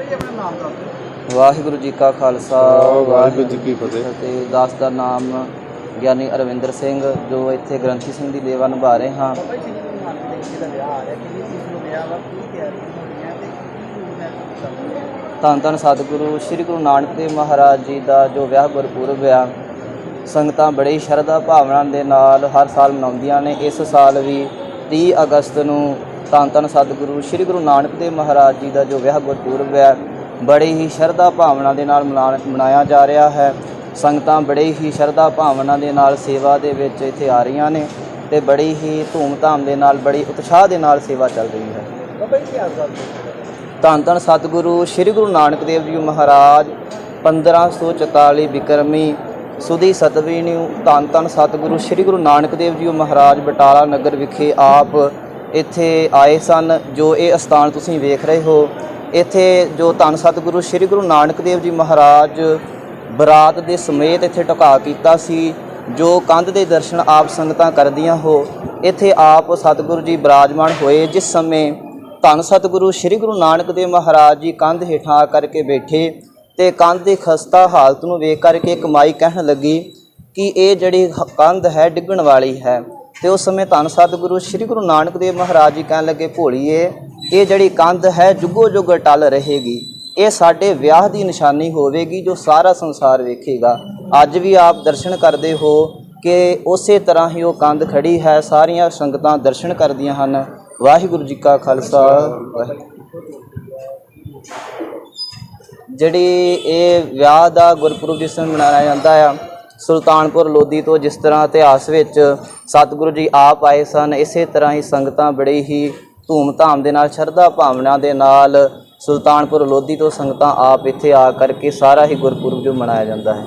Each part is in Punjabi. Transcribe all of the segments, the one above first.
ਭਈ ਆਪਣਾ ਨਾਮ ਦੱਸ ਦਿਓ। ਵਾਹਿਗੁਰੂ ਜੀ ਕਾ ਖਾਲਸਾ ਵਾਹਿਗੁਰੂ ਜੀ ਕੀ ਫਤਿਹ। ਅਤੇ ਦਾਸ ਦਾ ਨਾਮ ਗਿਆਨੀ ਅਰਵਿੰਦਰ ਸਿੰਘ ਜੋ ਇੱਥੇ ਗ੍ਰੰਥੀ ਸਿੰਘ ਦੀ ਲੇਵਾ ਨਿਭਾ ਰਹੇ ਹਾਂ। ਦੇਵ ਤੇ ਧੰਨ ਸਤਿਗੁਰੂ ਸ੍ਰੀ ਗੁਰੂ ਨਾਨਕ ਦੇਵ ਮਹਾਰਾਜ ਜੀ ਦਾ ਜੋ ਵਿਆਹ ਗੁਰਪੁਰਬ ਆ ਸੰਗਤਾਂ ਬੜੀ ਸ਼ਰਧਾ ਭਾਵਨਾ ਦੇ ਨਾਲ ਹਰ ਸਾਲ ਮਨਾਉਂਦੀਆਂ ਨੇ। ਇਸ ਸਾਲ ਵੀ 30 ਅਗਸਤ ਨੂੰ ਧੰਨ ਧੰਨ ਸਤਿਗੁਰੂ ਸ੍ਰੀ ਗੁਰੂ ਨਾਨਕ ਦੇਵ ਮਹਾਰਾਜ ਜੀ ਦਾ ਜੋ ਵਿਆਹ ਗੁਰਪੁਰਬ ਹੈ ਬੜੀ ਹੀ ਸ਼ਰਧਾ ਭਾਵਨਾ ਦੇ ਨਾਲ ਮਨਾ- ਮਨਾਇਆ ਜਾ ਰਿਹਾ ਹੈ। ਸੰਗਤਾਂ ਬੜੇ ਹੀ ਸ਼ਰਧਾ ਭਾਵਨਾ ਦੇ ਨਾਲ ਸੇਵਾ ਦੇ ਵਿੱਚ ਇੱਥੇ ਆ ਰਹੀਆਂ ਨੇ ਤੇ ਬੜੀ ਹੀ ਧੂਮ-ਧਾਮ ਦੇ ਨਾਲ ਬੜੀ ਉਤਸ਼ਾਹ ਦੇ ਨਾਲ ਸੇਵਾ ਚੱਲ ਰਹੀ ਹੈ। ਬਾਬਾ ਜੀ ਕੀ ਧੰਨ ਧੰਨ ਸਤਿਗੁਰੂ ਸ੍ਰੀ ਗੁਰੂ ਨਾਨਕ ਦੇਵ ਜੀ ਮਹਾਰਾਜ 1544 ਬਿਕਰਮੀ ਸੁਦੀ ਸਤਵੀ ਨੂੰ ਧੰਨ ਧੰਨ ਸਤਿਗੁਰੂ ਸ੍ਰੀ ਗੁਰੂ ਨਾਨਕ ਦੇਵ ਜੀ ਮਹਾਰਾਜ ਬਟਾਲਾ ਨਗਰ ਵਿਖੇ ਆਪ ਇੱਥੇ ਆਏ ਸਨ, ਜੋ ਇਹ ਅਸਥਾਨ ਤੁਸੀਂ ਵੇਖ ਰਹੇ ਹੋ। ਇੱਥੇ ਜੋ ਧੰਨ ਸਤਿਗੁਰੂ ਸ੍ਰੀ ਗੁਰੂ ਨਾਨਕ ਦੇਵ ਜੀ ਮਹਾਰਾਜ ਬਰਾਤ ਦੇ ਸਮੇਤ ਇੱਥੇ ਟਿਕਾ ਕੀਤਾ ਸੀ, ਜੋ ਕੰਧ ਦੇ ਦਰਸ਼ਨ ਆਪ ਸੰਗਤਾਂ ਕਰਦੀਆਂ ਹੋ। ਇੱਥੇ ਆਪ ਸਤਿਗੁਰੂ ਜੀ ਬਿਰਾਜਮਾਨ ਹੋਏ। ਜਿਸ ਸਮੇਂ ਧੰਨ ਸਤਿਗੁਰੂ ਸ੍ਰੀ ਗੁਰੂ ਨਾਨਕ ਦੇਵ ਮਹਾਰਾਜ ਜੀ ਕੰਧ ਹੇਠਾਂ ਕਰਕੇ ਬੈਠੇ ਤੇ ਕੰਧ ਦੀ ਖਸਤਾ ਹਾਲਤ ਨੂੰ ਵੇਖ ਕਰਕੇ ਕਮਾਈ ਕਹਿਣ ਲੱਗੀ ਕਿ ਇਹ ਜਿਹੜੀ ਕੰਧ ਹੈ ਡਿੱਗਣ ਵਾਲੀ ਹੈ। ਤੇ ਉਸ ਸਮੇਂ ਧੰਨ ਸਤਿਗੁਰੂ ਸ੍ਰੀ ਗੁਰੂ ਨਾਨਕ ਦੇਵ ਮਹਾਰਾਜ ਜੀ ਕਹਿਣ ਲੱਗੇ, ਭੋਲੀਏ, ਇਹ ਜਿਹੜੀ ਕੰਧ ਹੈ, ਜੁਗੋ ਜੁਗ ਟਲ ਰਹੇਗੀ। ਇਹ ਸਾਡੇ ਵਿਆਹ ਦੀ ਨਿਸ਼ਾਨੀ ਹੋਵੇਗੀ, ਜੋ ਸਾਰਾ ਸੰਸਾਰ ਵੇਖੇਗਾ। ਅੱਜ ਵੀ ਆਪ ਦਰਸ਼ਨ ਕਰਦੇ ਹੋ ਕਿ ਉਸੇ ਤਰ੍ਹਾਂ ਹੀ ਉਹ ਕੰਧ ਖੜੀ ਹੈ, ਸਾਰੀਆਂ ਸੰਗਤਾਂ ਦਰਸ਼ਨ ਕਰਦੀਆਂ ਹਨ। ਵਾਹਿਗੁਰੂ ਜੀ ਕਾ ਖਾਲਸਾ, ਵਾਹਿਗੁਰੂ ਜਿਹੜੀ ਇਹ ਵਿਆਹ ਦਾ ਗੁਰਪੁਰਬ ਜਿਸ ਦਿਨ ਮਨਾਇਆ ਜਾਂਦਾ ਆ ਸੁਲਤਾਨਪੁਰ ਲੋਧੀ ਤੋਂ ਜਿਸ ਤਰ੍ਹਾਂ ਇਤਿਹਾਸ ਵਿੱਚ ਸਤਿਗੁਰੂ ਜੀ ਆਪ ਆਏ ਸਨ ਇਸੇ ਤਰ੍ਹਾਂ ਹੀ ਸੰਗਤਾਂ ਬੜੀ ਹੀ ਧੂਮ-ਧਾਮ ਦੇ ਨਾਲ ਸ਼ਰਧਾ ਭਾਵਨਾ ਦੇ ਨਾਲ ਸੁਲਤਾਨਪੁਰ ਲੋਧੀ ਤੋਂ ਸੰਗਤਾਂ ਆਪ ਇੱਥੇ ਆ ਕਰਕੇ ਸਾਰਾ ਹੀ ਗੁਰਪੁਰਬ ਜੋ ਮਨਾਇਆ ਜਾਂਦਾ ਹੈ।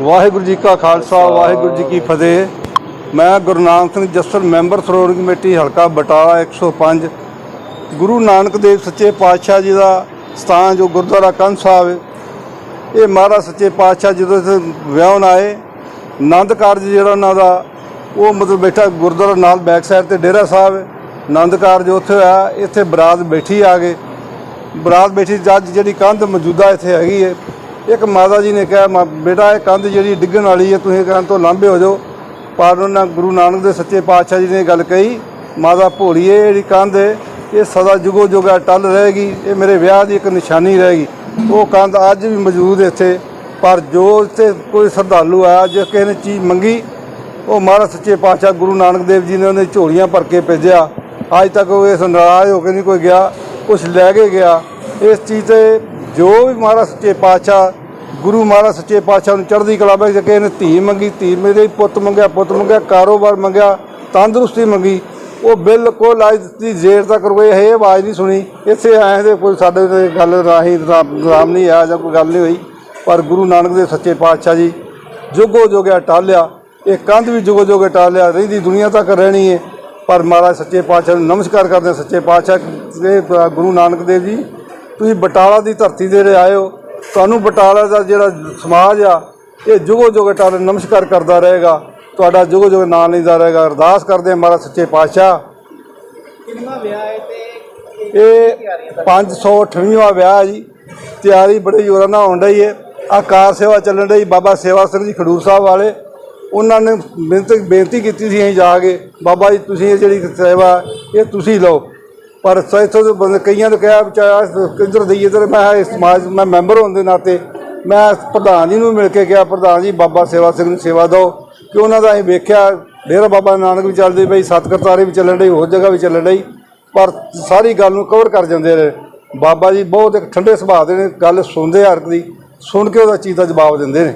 ਵਾਹਿਗੁਰੂ ਜੀ ਕਾ ਖਾਲਸਾ ਵਾਹਿਗੁਰੂ ਜੀ ਕੀ ਫਤਿਹ। ਮੈਂ ਗੁਰਨਾਮ ਸਿੰਘ ਜੱਸਰ ਮੈਂਬਰ ਸ਼੍ਰੋਮਣੀ ਕਮੇਟੀ ਹਲਕਾ ਬਟਾਲਾ 105 ਗੁਰੂ ਨਾਨਕ ਦੇਵ ਸੱਚੇ ਪਾਤਸ਼ਾਹ ਜੀ ਦਾ ਸਥਾਨ ਜੋ ਗੁਰਦੁਆਰਾ ਕੰਧ ਸਾਹਿਬ ਹੈ, ਇਹ ਮਹਾਰਾਜ ਸੱਚੇ ਪਾਤਸ਼ਾਹ ਜਦੋਂ ਇੱਥੇ ਵਿਆਹਣ ਆਏ ਆਨੰਦ ਕਾਰਜ ਜਿਹੜਾ ਉਹਨਾਂ ਦਾ ਉਹ ਮਤਲਬ ਬੈਠਾ ਗੁਰਦੁਆਰਾ ਨਾਲ ਬੈਕ ਸਾਈਡ ਤੇ ਡੇਰਾ ਸਾਹਿਬ ਹੈ। ਆਨੰਦ ਕਾਰਜ ਉੱਥੇ ਹੋਇਆ ਇੱਥੇ ਬਰਾਤ ਬੈਠੀ ਆ ਗਏ ਬਰਾਤ ਬੈਠੀ ਜੱਜ ਜਿਹੜੀ ਕੰਧ ਮੌਜੂਦਾ ਇੱਥੇ ਹੈਗੀ ਹੈ ਇੱਕ ਮਾਤਾ ਜੀ ਨੇ ਕਿਹਾ "ਮਾ- ਬੇਟਾ ਇਹ ਕੰਧ ਜਿਹੜੀ ਡਿੱਗਣ ਵਾਲੀ ਹੈ ਤੁਸੀਂ ਕੰਧ ਤੋਂ ਲਾਂਭੇ ਹੋ ਜਾਓ ਪਰ ਉਹਨਾਂ ਗੁਰੂ ਨਾਨਕ ਦੇ ਸੱਚੇ ਪਾਤਸ਼ਾਹ ਜੀ ਨੇ ਗੱਲ ਕਹੀ ਮਾਤਾ ਭੋਲੀਏ ਜਿਹੜੀ ਕੰਧ ਹੈ ਇਹ ਸਦਾ ਜੁਗੋ ਜੁਗਾ ਟੱਲ ਰਹੇਗੀ। ਇਹ ਮੇਰੇ ਵਿਆਹ ਦੀ ਇੱਕ ਨਿਸ਼ਾਨੀ ਰਹੇਗੀ। ਉਹ ਕੰਧ ਅੱਜ ਵੀ ਮੌਜੂਦ ਇੱਥੇ। ਪਰ ਜੋ ਇੱਥੇ ਕੋਈ ਸ਼ਰਧਾਲੂ ਆਇਆ, ਜੇ ਕਿਸੇ ਨੇ ਚੀਜ਼ ਮੰਗੀ, ਉਹ ਮਹਾਰਾਜ ਸੱਚੇ ਪਾਤਸ਼ਾਹ ਗੁਰੂ ਨਾਨਕ ਦੇਵ ਜੀ ਨੇ ਉਹਨੇ ਝੋਲੀਆਂ ਭਰ ਕੇ ਭੇਜਿਆ। ਅੱਜ ਤੱਕ ਉਹ ਇਸ ਨਾਰਾਜ਼ ਹੋ ਕੇ ਨਹੀਂ ਕੋਈ ਗਿਆ। ਕੁਛ ਲੈ ਕੇ ਗਿਆ। ਇਸ ਚੀਜ਼ ਤੇ ਜੋ ਵੀ ਮਹਾਰਾਜ ਸੱਚੇ ਪਾਤਸ਼ਾਹ, ਗੁਰੂ ਮਹਾਰਾਜ ਸੱਚੇ ਪਾਤਸ਼ਾਹ ਨੂੰ ਚੜ੍ਹਦੀ ਕਲਾ ਵਿੱਚ ਕਿਸੇ ਨੇ ਧੀ ਮੰਗੀ, ਧੀ ਮੇਰੇ ਪੁੱਤ ਮੰਗਿਆ ਪੁੱਤ ਮੰਗਿਆ, ਕਾਰੋਬਾਰ ਮੰਗਿਆ, ਤੰਦਰੁਸਤੀ ਮੰਗੀ ਉਹ ਬਿਲਕੁਲ ਅੱਜ ਦੀ ਜੇਰ ਤੱਕ ਕੋਈ ਇਹ ਆਵਾਜ਼ ਨਹੀਂ ਸੁਣੀ। ਇੱਥੇ ਆਏ ਤੇ ਕੋਈ ਸਾਡੇ ਤੇ ਗੱਲ ਰਾਹੀਂ ਰਾਮ ਨਹੀਂ ਆਇਆ ਜਾਂ ਕੋਈ ਗੱਲ ਨਹੀਂ ਹੋਈ। ਪਰ ਗੁਰੂ ਨਾਨਕ ਦੇ ਸੱਚੇ ਪਾਤਸ਼ਾਹ ਜੀ ਜੁਗੋ ਜੋਗਿਆ ਟਾਲਿਆ। ਇਹ ਕੰਧ ਵੀ ਜੁਗੋ ਜੋਗੇ ਟਾਲਿਆ। ਰਹਿੰਦੀ ਦੁਨੀਆ ਤੱਕ ਰਹਿਣੀ ਹੈ ਪਰ ਮਹਾਰਾਜ ਸੱਚੇ ਪਾਤਸ਼ਾਹ ਨੂੰ ਨਮਸਕਾਰ ਕਰਦੇ ਸੱਚੇ ਪਾਤਸ਼ਾਹ ਇਹ ਗੁਰੂ ਨਾਨਕ ਦੇਵ ਜੀ, ਤੁਸੀਂ ਬਟਾਲਾ ਦੀ ਧਰਤੀ ਦੇ ਰਹੇ ਆਏ ਹੋ ਤੁਹਾਨੂੰ ਬਟਾਲਾ ਦਾ ਜਿਹੜਾ ਸਮਾਜ ਆ, ਇਹ ਜੁਗੋ ਜੋਗੇ ਟਾਲੇ ਨਮਸਕਾਰ ਕਰਦਾ ਰਹੇਗਾ। ਤੁਹਾਡਾ ਜੁਗੋ ਜੋਗੇ ਨਾਂ ਲੈਂਦਾ ਰਹੇਗਾ। ਅਰਦਾਸ ਕਰਦੇ ਹਾਂ ਮਹਾਰਾਜ ਸੱਚੇ ਪਾਤਸ਼ਾਹ। ਕਿੰਨਾ ਵਿਆਹ ਹੈ ਤੇ ਇਹ 528ਵਾਂ ਵਿਆਹ ਹੈ ਜੀ। ਤਿਆਰੀ ਬੜੇ ਜ਼ੋਰਾਂ ਨਾਲ ਹੋਣ ਰਹੀ ਹੈ। ਆ ਕਾਰ ਸੇਵਾ ਚੱਲਣ ਰਹੀ ਬਾਬਾ ਸੇਵਾ ਸਿੰਘ ਜੀ ਖਡੂਰ ਸਾਹਿਬ ਵਾਲੇ। ਉਹਨਾਂ ਨੇ ਬੇਨਤੀ ਬੇਨਤੀ ਕੀਤੀ ਸੀ ਅਸੀਂ ਜਾ ਕੇ। ਬਾਬਾ ਜੀ ਤੁਸੀਂ ਇਹ ਜਿਹੜੀ ਸੇਵਾ ਇਹ ਤੁਸੀਂ ਲਓ। ਪਰ ਸੈਥੋਂ ਦੇ ਬੰਦੇ ਕਈਆਂ ਨੇ ਕਿਹਾ ਵਿਚਾਰਾ ਕਿੱਧਰ ਦਈਏ ਤੇ ਮੈਂ ਇਸ ਸਮਾਜ ਮੈਂ ਮੈਂਬਰ ਹੋਣ ਦੇ ਨਾਤੇ ਮੈਂ ਪ੍ਰਧਾਨ ਜੀ ਨੂੰ ਮਿਲ ਕੇ ਕਿਹਾ ਪ੍ਰਧਾਨ ਜੀ ਬਾਬਾ ਸੇਵਾ ਸਿੰਘ ਨੂੰ ਸੇਵਾ ਦਿਓ। ਕਿ ਉਹਨਾਂ ਦਾ ਅਸੀਂ ਵੇਖਿਆ, ਡੇਰਾ ਬਾਬਾ ਨਾਨਕ ਵੀ ਚੱਲਦੇ ਪਈ ਸੱਤ ਕਰਤਾਰੇ ਵੀ ਚੱਲਣ ਡਈ ਹੋਰ ਜਗ੍ਹਾ ਵੀ ਚੱਲਣ ਡਈ। ਪਰ ਸਾਰੀ ਗੱਲ ਨੂੰ ਕਵਰ ਕਰ ਜਾਂਦੇ ਨੇ ਬਾਬਾ ਜੀ ਬਹੁਤ ਇੱਕ ਠੰਡੇ ਸੁਭਾਅ ਦੇ ਨੇ, ਗੱਲ ਸੁਣਦੇ ਹਰ ਇੱਕ ਦੀ, ਸੁਣ ਕੇ ਉਹਦਾ ਚੀਜ਼ ਦਾ ਜਵਾਬ ਦਿੰਦੇ ਨੇ।